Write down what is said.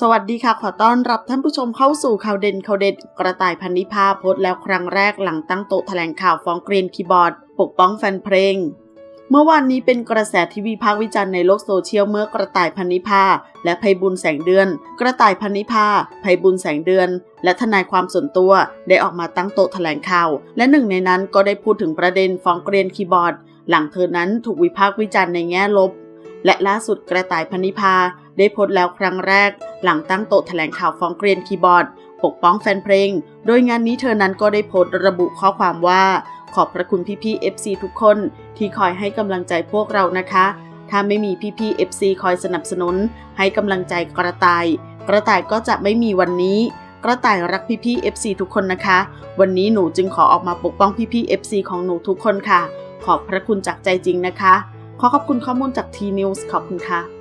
สวัสดีค่ะ ขอต้อนรับท่านผู้ชมเข้าสู่ข่าวเด่นข่าวเด็ด กระต่ายพันนิพาโพสแล้วครั้งแรกหลังตั้งโต๊ะแถลงข่าวฟ้องเกรียนคีย์บอร์ด ปกป้องแฟนเพลง เมื่อวานนี้เป็นกระแสทีวิพากวิจารณ์ในโลกโซเชียลเมื่อกระต่ายพันนิพาและไพบุญแสงเดือน กระต่ายพันนิพาไพบุญแสงเดือน และทนายความส่วนตัวได้ออกมาตั้งโต๊ะแถลงข่าว และหนึ่งในนั้นก็ได้พูดถึงประเด็นฟ้องเกรียนคีย์บอร์ด หลังเธอนั้นถูกวิพากษ์วิจารณ์ในแง่ลบ และล่าสุดกระต่ายพนิพาได้โพสต์แล้วครั้งแรก หลังตั้งโต๊ะแถลงข่าวฟ้องเกรียนคีย์บอร์ด ปกป้องแฟนเพลง โดยงานนี้เธอนั้นก็ได้โพสต์ระบุข้อความว่า ขอบพระคุณพี่ๆ FC ทุกคน ที่คอยให้กำลังใจพวกเรานะคะ ถ้าไม่มีพี่ๆ FC คอยสนับสนุน ให้กำลังใจกระต่าย กระต่ายก็จะไม่มีวันนี้กระต่ายรักพี่ๆ FC ทุกคนนะคะ วันนี้หนูจึงขอออกมาปกป้องพี่ๆ FC ของหนูทุกคนค่ะ ขอบพระคุณจากใจจริงนะคะ ขอขอบคุณข้อมูลจาก T News ขอบคุณค่ะ